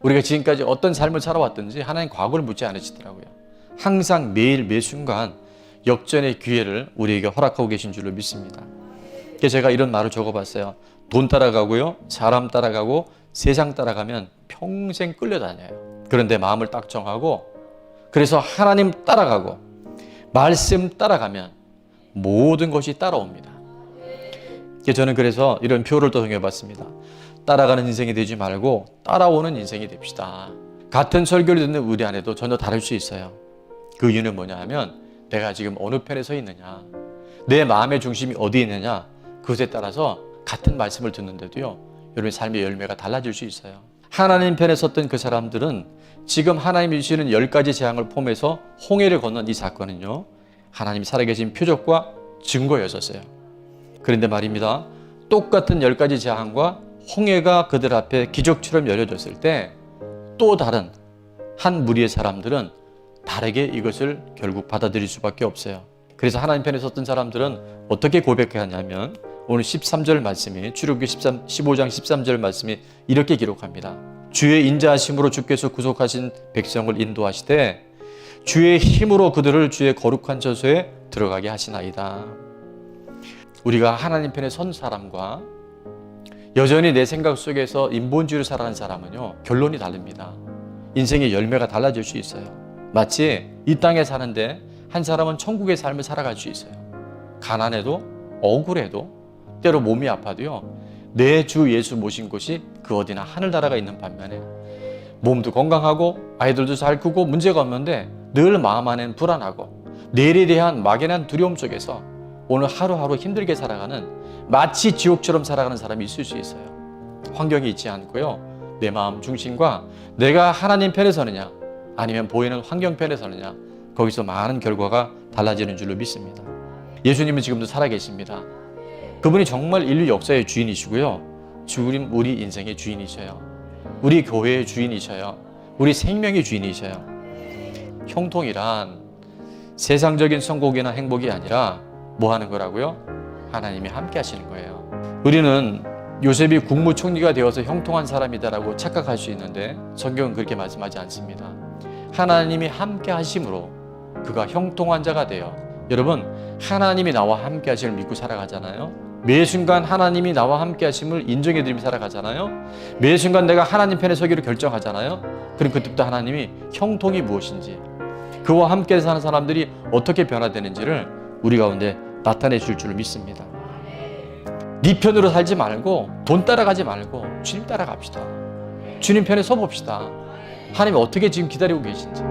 우리가 지금까지 어떤 삶을 살아왔든지 하나님 과거를 묻지 않으시더라고요. 항상 매일 매 순간 역전의 기회를 우리에게 허락하고 계신 줄로 믿습니다. 그래서 제가 이런 말을 적어봤어요. 돈 따라가고요, 사람 따라가고 세상 따라가면 평생 끌려다녀요. 그런데 마음을 딱 정하고 그래서 하나님 따라가고 말씀 따라가면 모든 것이 따라옵니다. 저는 그래서 이런 표를 또 정해봤습니다. 따라가는 인생이 되지 말고 따라오는 인생이 됩시다. 같은 설교를 듣는 우리 안에도 전혀 다를 수 있어요. 그 이유는 뭐냐 하면 내가 지금 어느 편에 서 있느냐, 내 마음의 중심이 어디 있느냐, 그것에 따라서 같은 말씀을 듣는데도요, 여러분의 삶의 열매가 달라질 수 있어요. 하나님 편에 섰던 그 사람들은 지금 하나님이 주시는 열 가지 재앙을 포함해서 홍해를 건넌 이 사건은요, 하나님이 살아계신 표적과 증거였었어요. 그런데 말입니다. 똑같은 열 가지 재앙과 홍해가 그들 앞에 기적처럼 열려졌을 때 또 다른 한 무리의 사람들은 다르게 이것을 결국 받아들일 수밖에 없어요. 그래서 하나님 편에 섰던 사람들은 어떻게 고백하냐면 오늘 13절 말씀이 출애굽기 13 15장 13절 말씀이 이렇게 기록합니다. 주의 인자하심으로 주께서 구속하신 백성을 인도하시되 주의 힘으로 그들을 주의 거룩한 저소에 들어가게 하시나이다. 우리가 하나님 편에 선 사람과 여전히 내 생각 속에서 인본주의를 살아가는 사람은요 결론이 다릅니다. 인생의 열매가 달라질 수 있어요. 마치 이 땅에 사는데 한 사람은 천국의 삶을 살아갈 수 있어요. 가난해도 억울해도 때로 몸이 아파도요 내 주 예수 모신 곳이 그 어디나 하늘나라가 있는 반면에 몸도 건강하고 아이들도 잘 크고 문제가 없는데 늘 마음 안에는 불안하고 내일에 대한 막연한 두려움 속에서 오늘 하루하루 힘들게 살아가는 마치 지옥처럼 살아가는 사람이 있을 수 있어요. 환경이 있지 않고요. 내 마음 중심과 내가 하나님 편에 서느냐 아니면 보이는 환경 편에 서느냐 거기서 많은 결과가 달라지는 줄로 믿습니다. 예수님은 지금도 살아계십니다. 그분이 정말 인류 역사의 주인이시고요. 주님 우리 인생의 주인이셔요. 우리 교회의 주인이셔요. 우리 생명의 주인이셔요. 형통이란 세상적인 성공이나 행복이 아니라 뭐 하는 거라고요? 하나님이 함께 하시는 거예요. 우리는 요셉이 국무총리가 되어서 형통한 사람이다라고 착각할 수 있는데 성경은 그렇게 말씀하지 않습니다. 하나님이 함께 하심으로 그가 형통한 자가 되어 여러분 하나님이 나와 함께 하심을 믿고 살아가잖아요. 매 순간 하나님이 나와 함께 하심을 인정해 드리며 살아가잖아요. 매 순간 내가 하나님 편에 서기로 결정하잖아요. 그럼 그때부터 하나님이 형통이 무엇인지 그와 함께 사는 사람들이 어떻게 변화되는지를 우리 가운데 나타내 줄 줄 믿습니다. 네 편으로 살지 말고 돈 따라가지 말고 주님 따라갑시다. 주님 편에 서 봅시다. 하나님 어떻게 지금 기다리고 계신지.